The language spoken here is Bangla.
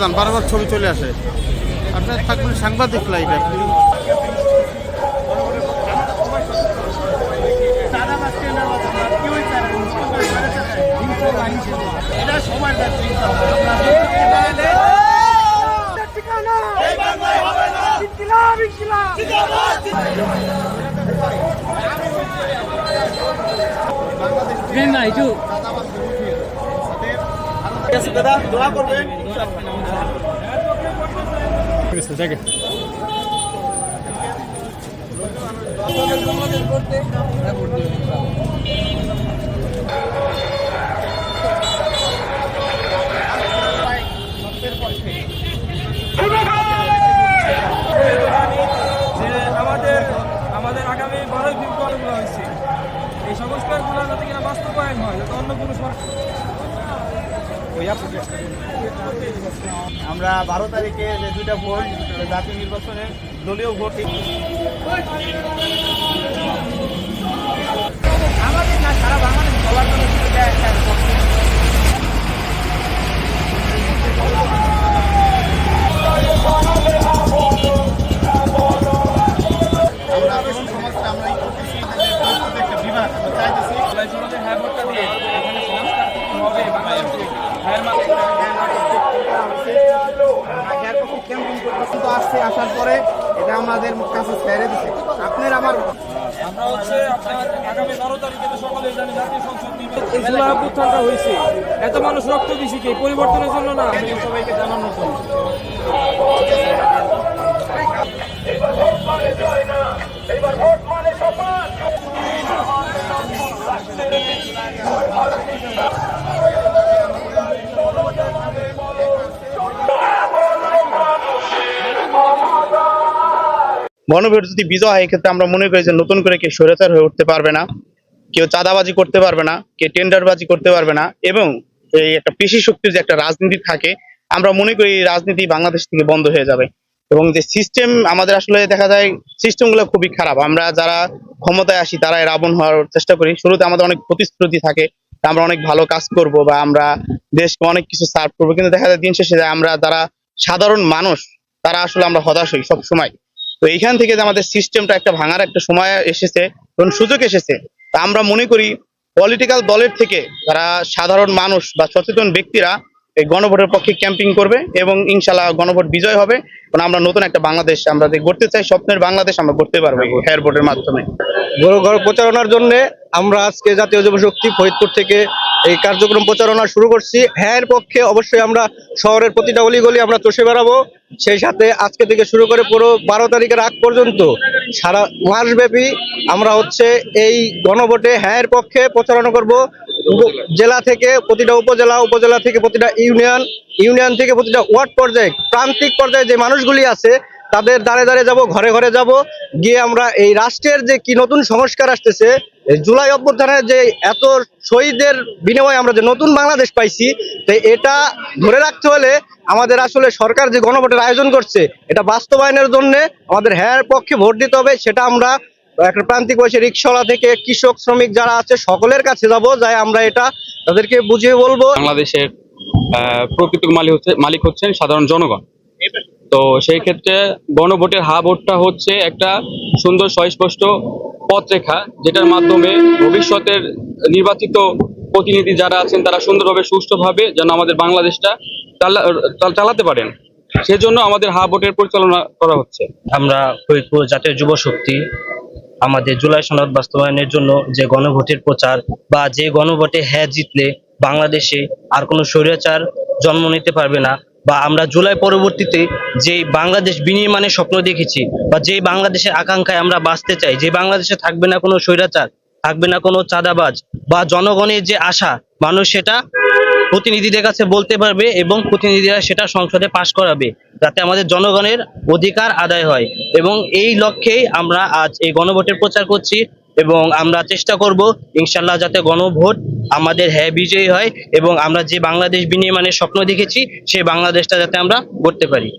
যান বারবার ছবি চলে আসে। আপনার থাকবেন সাংবাদিক লাইট আপনি। না একটু যে আমাদের আগামী বারোই ফেব্রুয়ারিগুলো হয়েছে এই সংস্কারগুলো যাতে কিনা বাস্তবায়ন হয়, যাতে অন্য কোনো সরকার আমরা বারো তারিখে যে দুইটা ভোট, জাতীয় নির্বাচনে দলীয় ভোট সারা বাংলাদেশ সবার আমরা তরুণ আমরা এই করতেছি যে পরিস্থিতি একটা বিভাগ আমরা চাইতেছি জুলাইতে হ্যাঁ ভোটটা দিয়ে এখানে সংস্কার করতে হবে বাংলাদেশে হ্যাঁ আসছে আসার পরে এটা আমাদের কাছে ছেড়ে দিছে। আপনার আমার আমরা হচ্ছে আপনার আগামী বারো তারিখে তো সকলে জানি জাতীয় সংসদ এই জুলাই অভ্যুত্থানটা হয়েছে। এত মানুষ রক্ত দিছে কি? পরিবর্তনের জন্য না? সবাইকে জানানোর জন্য। গণভোট যদি বিজয় হয়, এক্ষেত্রে আমরা মনে করি যে নতুন করে কেউ স্বৈরাচার হয়ে উঠতে পারবে না, কেউ চাঁদাবাজি করতে পারবে না, কেউ টেন্ডারবাজি করতে পারবে না এবং এই একটা পেশি শক্তির যে একটা রাজনীতি থাকে, আমরা মনে করি রাজনীতি বাংলাদেশ থেকে বন্ধ হয়ে যাবে। এবং যে সিস্টেম আমাদের আসলে দেখা যায় সিস্টেমগুলো খুবই খারাপ। আমরা যারা ক্ষমতায় আসি, তারাই রাবণ হওয়ার চেষ্টা করি। শুরুতে আমাদের অনেক প্রতিশ্রুতি থাকে আমরা অনেক ভালো কাজ করব বা আমরা দেশকে অনেক কিছু সার্ভ করব। কিন্তু দেখা যায় দিন শেষে আমরা যারা সাধারণ মানুষ, তারা আসলে আমরা হতাশ হই সব সময় তো এইখান থেকে যে আমাদের সিস্টেমটা একটা ভাঙার একটা সময় এসেছে এবং সুযোগ এসেছে, তা আমরা মনে করি পলিটিক্যাল দলের থেকে যারা সাধারণ মানুষ বা সচেতন ব্যক্তিরা এই গণভোটের পক্ষে ক্যাম্পিং করবে এবং ইনশাল্লাহ গণভোট বিজয় হবে এবং আমরা নতুন একটা বাংলাদেশ আমরা যে গড়তে চাই, স্বপ্নের বাংলাদেশ আমরা গড়তে পারব হেয়ার ভোটের মাধ্যমে। প্রচারণার জন্য আমরা আজকে জাতীয় যুবশক্তি ফরিদপুর থেকে এই কার্যক্রম প্রচারণা শুরু করছি। হ্যাঁ পক্ষে অবশ্যই আমরা শহরের প্রতিটা অলিগলি আমরা চষে বেড়াবো। সেই সাথে আজকে থেকে শুরু করে পুরো বারো তারিখের আগ পর্যন্ত সারা মাসব্যাপী আমরা হচ্ছে এই গণভোটে হ্যাঁ পক্ষে প্রচারণা করব। জেলা থেকে প্রতিটা উপজেলা উপজেলা থেকে প্রতিটা ইউনিয়ন ইউনিয়ন থেকে প্রতিটা ওয়ার্ড পর্যায়ে, প্রান্তিক পর্যায়ে যে মানুষগুলি আছে, তাদের দাঁড়ে দাঁড়ে যাব, ঘরে ঘরে যাব। গিয়ে আমরা এই রাষ্ট্রের যে কি নতুন সংস্কার আসতেছে জুলাই অভ্যুত্থানের যে এত শহীদের বিনিময়ে আমরা যে নতুন বাংলাদেশ পাইছি, তো এটা ধরে রাখতে হলে আমাদের আসলে সরকার যে গণভোটের আয়োজন করছে, এটা বাস্তবায়নের জন্য আমাদের হ্যাঁ পক্ষে ভোট দিতে হবে, সেটা আমরা একটা প্রান্তিক বয়সে রিক্সাওয়ালা থেকে কৃষক, শ্রমিক যারা আছে সকলের কাছে যাব, যাই আমরা এটা তাদেরকে বুঝিয়ে বলব। বাংলাদেশের প্রকৃত মালিক হচ্ছে, মালিক হচ্ছেন সাধারণ জনগণ। তো সেই ক্ষেত্রে গণভোটের হা ভোটটা হচ্ছে একটা সুন্দর সুস্পষ্ট পথরেখা, যেটার মাধ্যমে ভবিষ্যতের নির্বাচিত প্রতিনিধি যারা আছেন, তারা সুন্দরভাবে, সুষ্ঠুভাবে যেন আমাদের বাংলাদেশটা চালাতে পারেন। সেজন্য আমাদের হা ভোটের পরিচালনা করা হচ্ছে। আমরা ফরিদপুর জাতীয় যুব শক্তি আমাদের জুলাই সনদ বাস্তবায়নের জন্য যে গণভোটের প্রচার বা যে গণভোটে হ্যাঁ জিতলে বাংলাদেশে আর কোনো স্বৈরাচার জন্ম নিতে পারবে না বা আমরা জুলাই পরবর্তীতে যে বাংলাদেশ বিনির্মাণের স্বপ্ন দেখেছি বা যে বাংলাদেশের আকাঙ্ক্ষায় আমরা বাঁচতে চাই যে বাংলাদেশে থাকবে না কোনো স্বৈরাচার, থাকবে না কোনো চাঁদাবাজ বা জনগণের যে আশা, মানুষ সেটা প্রতিনিধিদের কাছে বলতে পারবে এবং প্রতিনিধিরা সেটা সংসদে পাশ করাবে যাতে আমাদের জনগণের অধিকার আদায় হয় এবং এই লক্ষ্যেই আমরা আজ এই গণভোটের প্রচার করছি এবং আমরা চেষ্টা করব ইনশাল্লাহ যাতে গণভোট আমাদের হ্যাঁ বিজয়ী হয় এবং আমরা যে বাংলাদেশ বিনির্মাণের স্বপ্ন দেখেছি, সেই বাংলাদেশটা যাতে আমরা গড়তে পারি।